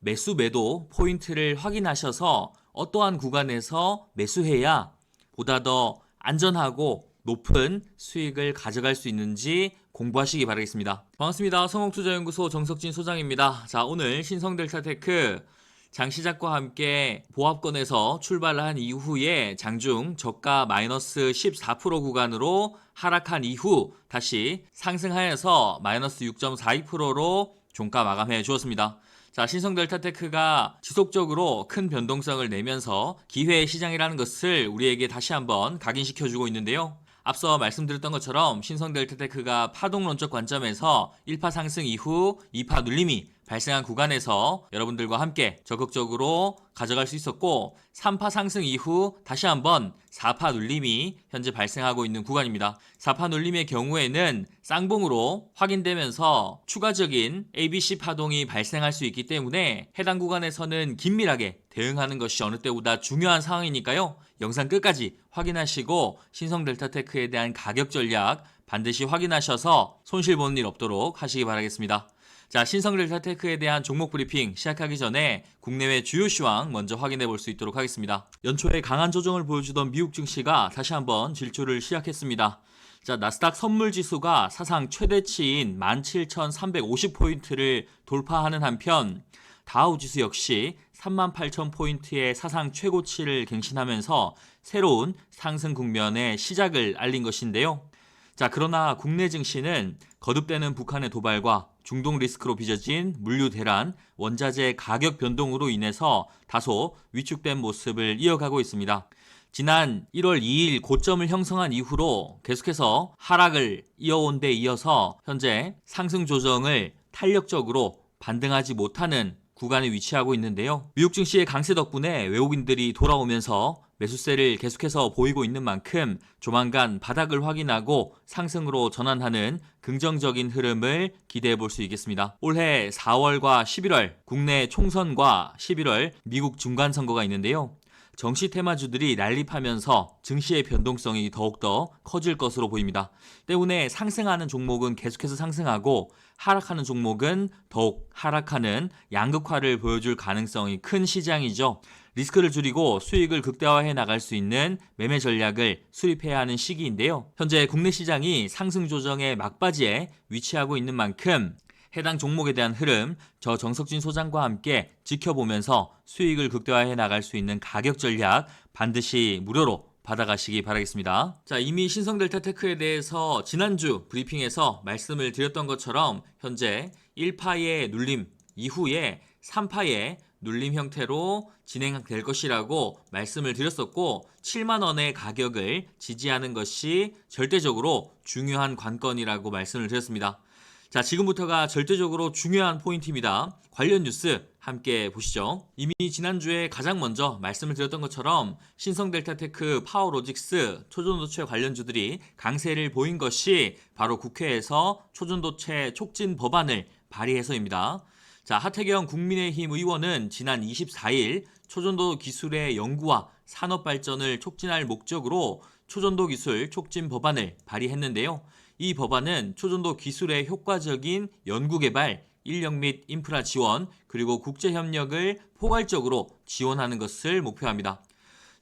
매수 매도 포인트를 확인하셔서 어떠한 구간에서 매수해야 보다 더 안전하고 높은 수익을 가져갈 수 있는지 공부하시기 바라겠습니다. 반갑습니다. 성공투자연구소 정석진 소장입니다. 자, 오늘 신성델타테크 장 시작과 함께 보합권에서 출발을 한 이후에 장중 저가 마이너스 14% 구간으로 하락한 이후 다시 상승하여서 마이너스 6.42%로 종가 마감해 주었습니다. 자, 신성 델타테크가 지속적으로 큰 변동성을 내면서 기회의 시장이라는 것을 우리에게 다시 한번 각인시켜 주고 있는데요. 앞서 말씀드렸던 것처럼 신성 델타테크가 파동론적 관점에서 1파 상승 이후 2파 눌림이 발생한 구간에서 여러분들과 함께 적극적으로 가져갈 수 있었고 3파 상승 이후 다시 한번 4파 눌림이 현재 발생하고 있는 구간입니다. 4파 눌림의 경우에는 쌍봉으로 확인되면서 추가적인 ABC 파동이 발생할 수 있기 때문에 해당 구간에서는 긴밀하게 대응하는 것이 어느 때보다 중요한 상황이니까요. 영상 끝까지 확인하시고 신성 델타테크에 대한 가격 전략 반드시 확인하셔서 손실 보는 일 없도록 하시기 바라겠습니다. 자, 신성델타테크에 대한 종목 브리핑 시작하기 전에 국내외 주요 시황 먼저 확인해 볼 수 있도록 하겠습니다. 연초에 강한 조정을 보여주던 미국 증시가 다시 한번 질주를 시작했습니다. 자, 나스닥 선물 지수가 사상 최대치인 17,350포인트를 돌파하는 한편 다우 지수 역시 38,000포인트의 사상 최고치를 갱신하면서 새로운 상승 국면의 시작을 알린 것인데요. 자, 그러나 국내 증시는 거듭되는 북한의 도발과 중동 리스크로 빚어진 물류 대란, 원자재 가격 변동으로 인해서 다소 위축된 모습을 이어가고 있습니다. 지난 1월 2일 고점을 형성한 이후로 계속해서 하락을 이어온 데 이어서 현재 상승 조정을 탄력적으로 반등하지 못하는 구간에 위치하고 있는데요. 미국 증시의 강세 덕분에 외국인들이 돌아오면서 매수세를 계속해서 보이고 있는 만큼 조만간 바닥을 확인하고 상승으로 전환하는 긍정적인 흐름을 기대해 볼 수 있겠습니다. 올해 4월과 11월 국내 총선과 11월 미국 중간선거가 있는데요. 정시 테마주들이 난립하면서 증시의 변동성이 더욱더 커질 것으로 보입니다. 때문에 상승하는 종목은 계속해서 상승하고 하락하는 종목은 더욱 하락하는 양극화를 보여줄 가능성이 큰 시장이죠. 리스크를 줄이고 수익을 극대화해 나갈 수 있는 매매 전략을 수립해야 하는 시기인데요. 현재 국내 시장이 상승 조정의 막바지에 위치하고 있는 만큼 해당 종목에 대한 흐름 저 정석진 소장과 함께 지켜보면서 수익을 극대화해 나갈 수 있는 가격 전략 반드시 무료로 받아가시기 바라겠습니다. 자, 이미 신성델타 테크에 대해서 지난주 브리핑에서 말씀을 드렸던 것처럼 현재 1파의 눌림 이후에 3파의 눌림 형태로 진행될 것이라고 말씀을 드렸었고 7만 원의 가격을 지지하는 것이 절대적으로 중요한 관건이라고 말씀을 드렸습니다. 자, 지금부터가 절대적으로 중요한 포인트입니다. 관련 뉴스 함께 보시죠. 이미 지난주에 가장 먼저 말씀을 드렸던 것처럼 신성델타테크, 파워로직스, 초전도체 관련주들이 강세를 보인 것이 바로 국회에서 초전도체 촉진 법안을 발의해서입니다. 자, 하태경 국민의힘 의원은 지난 24일 초전도 기술의 연구와 산업 발전을 촉진할 목적으로 초전도 기술 촉진 법안을 발의했는데요. 이 법안은 초전도 기술의 효과적인 연구 개발, 인력 및 인프라 지원, 그리고 국제 협력을 포괄적으로 지원하는 것을 목표합니다.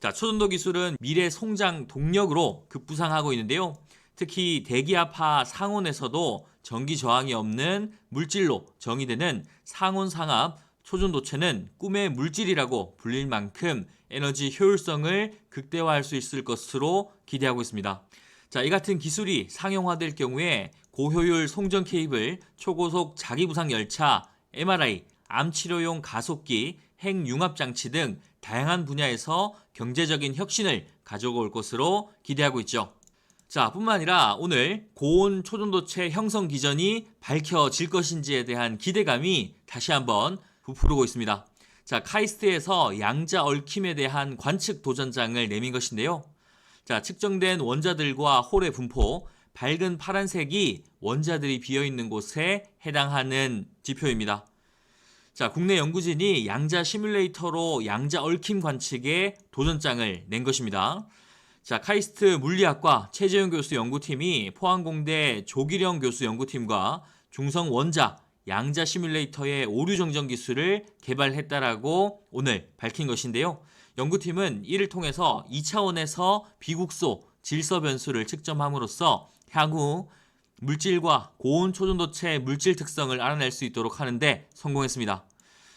자, 초전도 기술은 미래 성장 동력으로 급부상하고 있는데요. 특히 대기압화 상온에서도 전기 저항이 없는 물질로 정의되는 상온 상압 초전도체는 꿈의 물질이라고 불릴 만큼 에너지 효율성을 극대화할 수 있을 것으로 기대하고 있습니다. 자, 이 같은 기술이 상용화될 경우에 고효율 송전 케이블, 초고속 자기부상 열차, MRI, 암 치료용 가속기, 핵융합 장치 등 다양한 분야에서 경제적인 혁신을 가져올 것으로 기대하고 있죠. 자, 뿐만 아니라 오늘 고온 초전도체 형성 기전이 밝혀질 것인지에 대한 기대감이 다시 한번 부풀고 있습니다. 자, 카이스트에서 양자 얽힘에 대한 관측 도전장을 내민 것인데요. 자, 측정된 원자들과 홀의 분포, 밝은 파란색이 원자들이 비어 있는 곳에 해당하는 지표입니다. 자, 국내 연구진이 양자 시뮬레이터로 양자 얽힘 관측에 도전장을 낸 것입니다. 자, 카이스트 물리학과 최재현 교수 연구팀이 포항공대 조기령 교수 연구팀과 중성 원자 양자 시뮬레이터의 오류 정정 기술을 개발했다라고 오늘 밝힌 것인데요. 연구팀은 이를 통해서 2차원에서 비국소 질서 변수를 측정함으로써 향후 물질과 고온 초전도체 물질 특성을 알아낼 수 있도록 하는데 성공했습니다.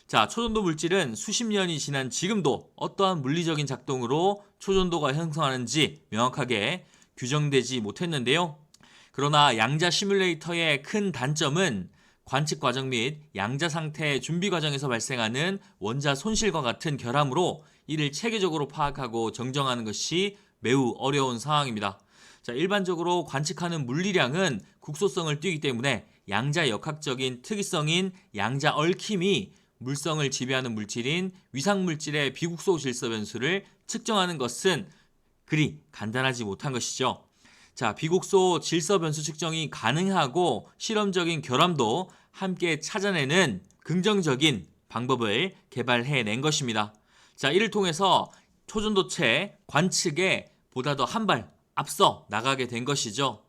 자, 초전도 물질은 수십 년이 지난 지금도 어떠한 물리적인 작동으로 초전도가 형성하는지 명확하게 규정되지 못했는데요. 그러나 양자 시뮬레이터의 큰 단점은 관측 과정 및 양자 상태 준비 과정에서 발생하는 원자 손실과 같은 결함으로 이를 체계적으로 파악하고 정정하는 것이 매우 어려운 상황입니다. 자, 일반적으로 관측하는 물리량은 국소성을 띠기 때문에 양자 역학적인 특이성인 양자 얽힘이 물성을 지배하는 물질인 위상물질의 비국소 질서 변수를 측정하는 것은 그리 간단하지 못한 것이죠. 자, 비국소 질서 변수 측정이 가능하고 실험적인 결함도 함께 찾아내는 긍정적인 방법을 개발해낸 것입니다. 자, 이를 통해서 초전도체 관측에 보다 더 한 발 앞서 나가게 된 것이죠.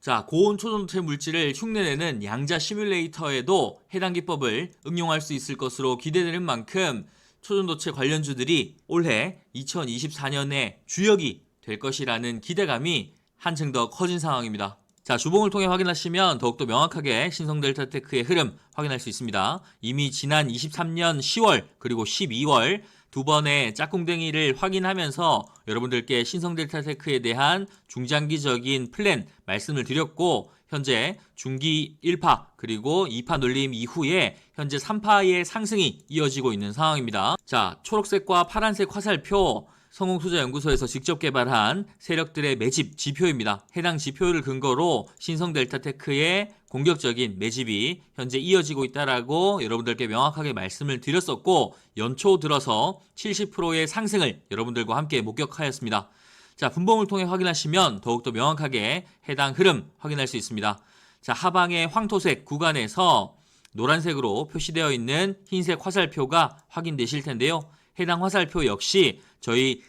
자, 고온 초전도체 물질을 흉내내는 양자 시뮬레이터에도 해당 기법을 응용할 수 있을 것으로 기대되는 만큼 초전도체 관련주들이 올해 2024년에 주역이 될 것이라는 기대감이 한층 더 커진 상황입니다. 자, 주봉을 통해 확인하시면 더욱더 명확하게 신성델타테크의 흐름 확인할 수 있습니다. 이미 지난 23년 10월 그리고 12월 두 번의 짝꿍댕이를 확인하면서 여러분들께 신성델타테크에 대한 중장기적인 플랜 말씀을 드렸고 현재 중기 1파 그리고 2파 놀림 이후에 현재 3파의 상승이 이어지고 있는 상황입니다. 자, 초록색과 파란색 화살표 성공투자연구소에서 직접 개발한 세력들의 매집 지표입니다. 해당 지표를 근거로 신성델타테크의 공격적인 매집이 현재 이어지고 있다라고 여러분들께 명확하게 말씀을 드렸었고 연초 들어서 70%의 상승을 여러분들과 함께 목격하였습니다. 자, 분봉을 통해 확인하시면 더욱더 명확하게 해당 흐름 확인할 수 있습니다. 자, 하방의 황토색 구간에서 노란색으로 표시되어 있는 흰색 화살표가 확인되실 텐데요. 해당 화살표 역시 저희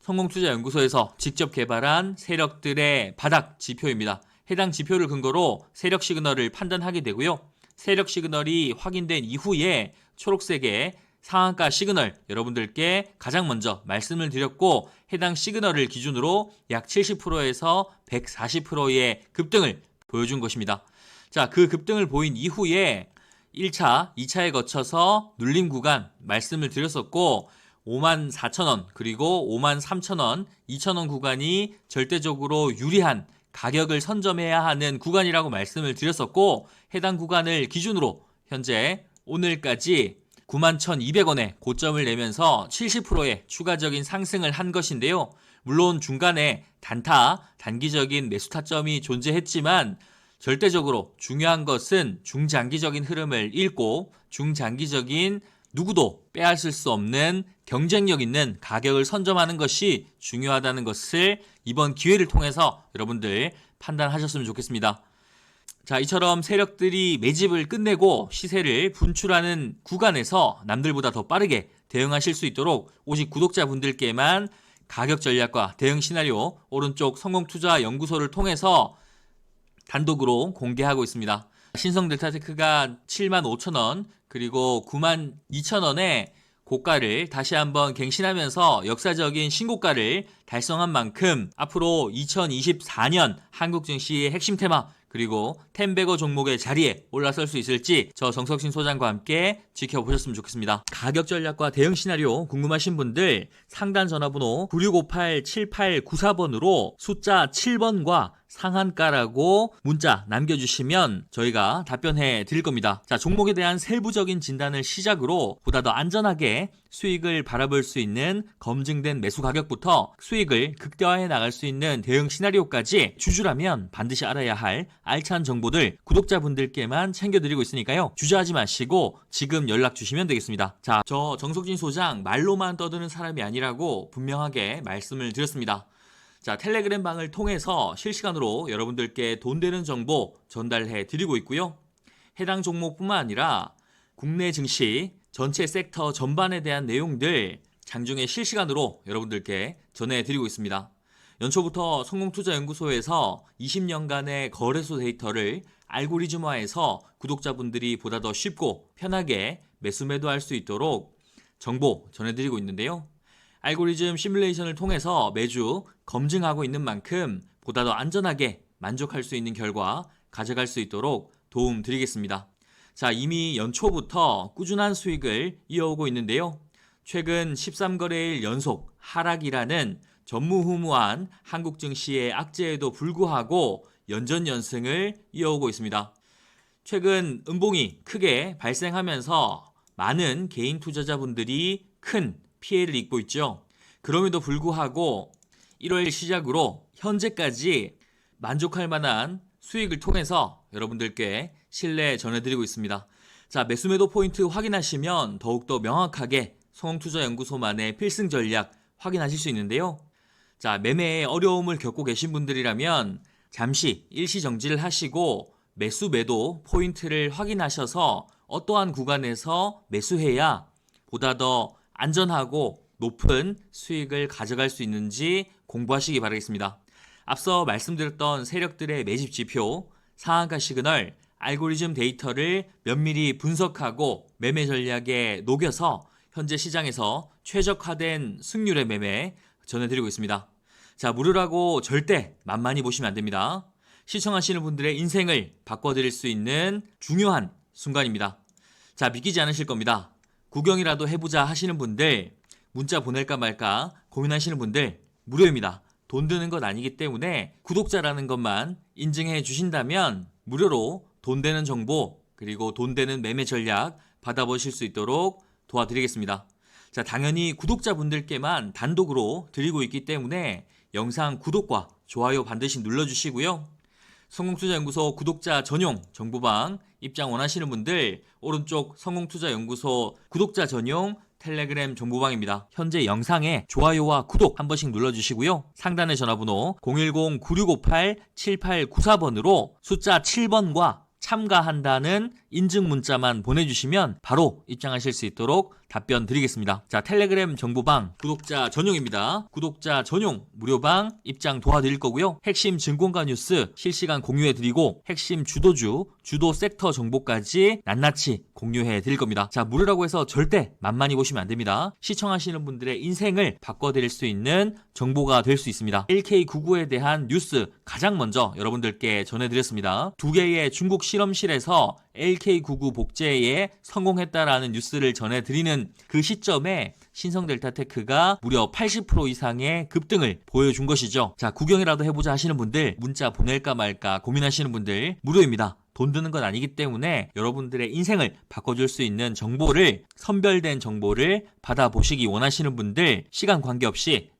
성공투자연구소에서 직접 개발한 세력들의 바닥 지표입니다. 해당 지표를 근거로 세력 시그널을 판단하게 되고요. 세력 시그널이 확인된 이후에 초록색의 상한가 시그널 여러분들께 가장 먼저 말씀을 드렸고 해당 시그널을 기준으로 약 70%에서 140%의 급등을 보여준 것입니다. 자, 그 급등을 보인 이후에 1차, 2차에 거쳐서 눌림 구간 말씀을 드렸었고 5만 4천 원 그리고 5만 3천 원, 2천 원 구간이 절대적으로 유리한 가격을 선점해야 하는 구간이라고 말씀을 드렸었고 해당 구간을 기준으로 현재 오늘까지 9만 1,200원에 고점을 내면서 70%의 추가적인 상승을 한 것인데요. 물론 중간에 단타, 단기적인 매수 타점이 존재했지만 절대적으로 중요한 것은 중장기적인 흐름을 읽고 중장기적인 누구도 빼앗을 수 없는 경쟁력 있는 가격을 선점하는 것이 중요하다는 것을 이번 기회를 통해서 여러분들 판단하셨으면 좋겠습니다. 자, 이처럼 세력들이 매집을 끝내고 시세를 분출하는 구간에서 남들보다 더 빠르게 대응하실 수 있도록 오직 구독자분들께만 가격 전략과 대응 시나리오 오른쪽 성공투자 연구소를 통해서 단독으로 공개하고 있습니다. 신성 델타테크가 7만 5천 원 그리고 9만 2천 원에 고가를 다시 한번 갱신하면서 역사적인 신고가를 달성한 만큼 앞으로 2024년 한국 증시의 핵심 테마 그리고 텐베거 종목의 자리에 올라설 수 있을지 저 정석신 소장과 함께 지켜보셨으면 좋겠습니다. 가격 전략과 대응 시나리오 궁금하신 분들 상단 전화번호 9658-7894번으로 숫자 7번과 상한가라고 문자 남겨주시면 저희가 답변해 드릴 겁니다. 자, 종목에 대한 세부적인 진단을 시작으로 보다 더 안전하게 수익을 바라볼 수 있는 검증된 매수 가격부터 수익을 극대화해 나갈 수 있는 대응 시나리오까지 주주라면 반드시 알아야 할 알찬 정보들 구독자분들께만 챙겨드리고 있으니까요. 주저하지 마시고 지금 연락 주시면 되겠습니다. 자, 저 정석진 소장 말로만 떠드는 사람이 아니라고 분명하게 말씀을 드렸습니다. 자, 텔레그램 방을 통해서 실시간으로 여러분들께 돈 되는 정보 전달해 드리고 있고요. 해당 종목뿐만 아니라 국내 증시 전체 섹터 전반에 대한 내용들 장중에 실시간으로 여러분들께 전해 드리고 있습니다. 연초부터 성공투자연구소에서 20년간의 거래소 데이터를 알고리즘화해서 구독자분들이 보다 더 쉽고 편하게 매수 매도할 수 있도록 정보 전해드리고 있는데요. 알고리즘 시뮬레이션을 통해서 매주 검증하고 있는 만큼 보다 더 안전하게 만족할 수 있는 결과 가져갈 수 있도록 도움 드리겠습니다. 자, 이미 연초부터 꾸준한 수익을 이어오고 있는데요. 최근 13거래일 연속 하락이라는 전무후무한 한국 증시의 악재에도 불구하고 연전 연승을 이어오고 있습니다. 최근 음봉이 크게 발생하면서 많은 개인 투자자분들이 큰 피해를 입고 있죠. 그럼에도 불구하고 1월 시작으로 현재까지 만족할 만한 수익을 통해서 여러분들께 신뢰 전해드리고 있습니다. 자, 매수매도 포인트 확인하시면 더욱더 명확하게 성투자연구소만의 필승 전략 확인하실 수 있는데요. 자, 매매에 어려움을 겪고 계신 분들이라면 잠시 일시 정지를 하시고 매수 매도 포인트를 확인하셔서 어떠한 구간에서 매수해야 보다 더 안전하고 높은 수익을 가져갈 수 있는지 공부하시기 바라겠습니다. 앞서 말씀드렸던 세력들의 매집 지표, 상한가 시그널, 알고리즘 데이터를 면밀히 분석하고 매매 전략에 녹여서 현재 시장에서 최적화된 승률의 매매 전해드리고 있습니다. 자, 무료라고 절대 만만히 보시면 안 됩니다. 시청하시는 분들의 인생을 바꿔드릴 수 있는 중요한 순간입니다. 자, 믿기지 않으실 겁니다. 구경이라도 해보자 하시는 분들, 문자 보낼까 말까 고민하시는 분들, 무료입니다. 돈 드는 것 아니기 때문에 구독자라는 것만 인증해 주신다면 무료로 돈 되는 정보, 그리고 돈 되는 매매 전략 받아보실 수 있도록 도와드리겠습니다. 자, 당연히 구독자분들께만 단독으로 드리고 있기 때문에 영상 구독과 좋아요 반드시 눌러주시고요. 성공투자연구소 구독자 전용 정보방 입장 원하시는 분들 오른쪽 성공투자연구소 구독자 전용 텔레그램 정보방입니다. 현재 영상에 좋아요와 구독 한 번씩 눌러주시고요. 상단의 전화번호 010-9658-7894번으로 숫자 7번과 참가한다는 인증 문자만 보내주시면 바로 입장하실 수 있도록 답변 드리겠습니다. 자, 텔레그램 정보방 구독자 전용입니다. 구독자 전용 무료방 입장 도와드릴 거고요. 핵심 증권가 뉴스 실시간 공유해 드리고 핵심 주도주, 주도 섹터 정보까지 낱낱이 공유해 드릴 겁니다. 자, 무료라고 해서 절대 만만히 보시면 안 됩니다. 시청하시는 분들의 인생을 바꿔 드릴 수 있는 정보가 될 수 있습니다. LK99에 대한 뉴스 가장 먼저 여러분들께 전해 드렸습니다. 두 개의 중국 실험실에서 LK99 복제에 성공했다라는 뉴스를 전해드리는 그 시점에 신성 델타테크가 무려 80% 이상의 급등을 보여준 것이죠. 자, 구경이라도 해보자 하시는 분들, 문자 보낼까 말까 고민하시는 분들, 무료입니다. 돈 드는 건 아니기 때문에 여러분들의 인생을 바꿔줄 수 있는 정보를 선별된 정보를 받아보시기 원하시는 분들 시간 관계없이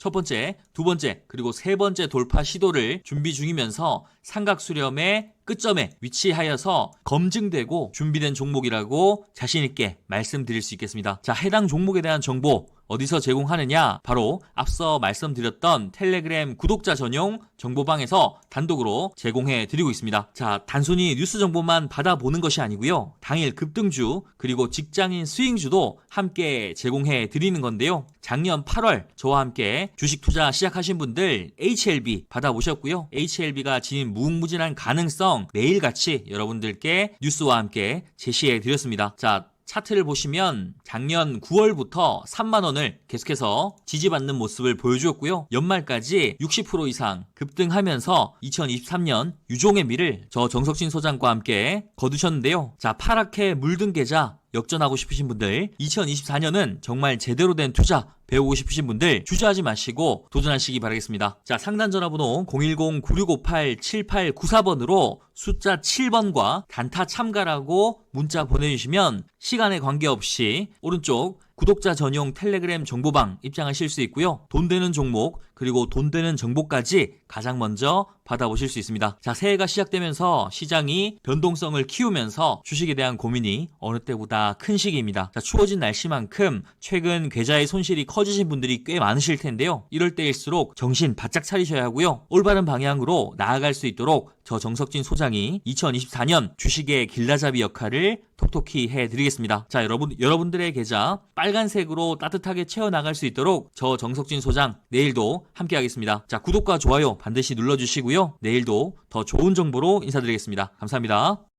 첫 번째, 두 번째, 그리고 세 번째 돌파 시도를 준비 중이면서 삼각 수렴의 끝점에 위치하여서 검증되고 준비된 종목이라고 자신있게 말씀드릴 수 있겠습니다. 자, 해당 종목에 대한 정보 어디서 제공하느냐? 바로 앞서 말씀드렸던 텔레그램 구독자 전용 정보방에서 단독으로 제공해 드리고 있습니다. 자, 단순히 뉴스 정보만 받아보는 것이 아니고요. 당일 급등주 그리고 직장인 스윙주도 함께 제공해 드리는 건데요. 작년 8월 저와 함께 주식 투자 시작하신 분들 HLB 받아보셨고요. HLB가 지닌 무궁무진한 가능성 매일같이 여러분들께 뉴스와 함께 제시해 드렸습니다. 자, 차트를 보시면 작년 9월부터 3만 원을 계속해서 지지받는 모습을 보여주었고요. 연말까지 60% 이상 급등하면서 2023년 유종의 미를 저 정석진 소장과 함께 거두셨는데요. 자, 파랗게 물든 계좌 역전하고 싶으신 분들 2024년은 정말 제대로 된 투자 배우고 싶으신 분들 주저하지 마시고 도전하시기 바라겠습니다. 자, 상단 전화번호 010-9658-7894번으로 숫자 7번과 단타 참가라고 문자 보내주시면 시간에 관계없이 오른쪽 구독자 전용 텔레그램 정보방 입장하실 수 있고요. 돈 되는 종목 그리고 돈 되는 정보까지 가장 먼저 받아보실 수 있습니다. 자, 새해가 시작되면서 시장이 변동성을 키우면서 주식에 대한 고민이 어느 때보다 큰 시기입니다. 자, 추워진 날씨만큼 최근 계좌의 손실이 커지신 분들이 꽤 많으실 텐데요. 이럴 때일수록 정신 바짝 차리셔야 하고요. 올바른 방향으로 나아갈 수 있도록 저 정석진 소장이 2024년 주식의 길라잡이 역할을 톡톡히 해드리겠습니다. 자, 여러분, 여러분들의 계좌 빨간색으로 따뜻하게 채워나갈 수 있도록 저 정석진 소장 내일도 함께 하겠습니다. 자, 구독과 좋아요 반드시 눌러주시고요. 내일도 더 좋은 정보로 인사드리겠습니다. 감사합니다.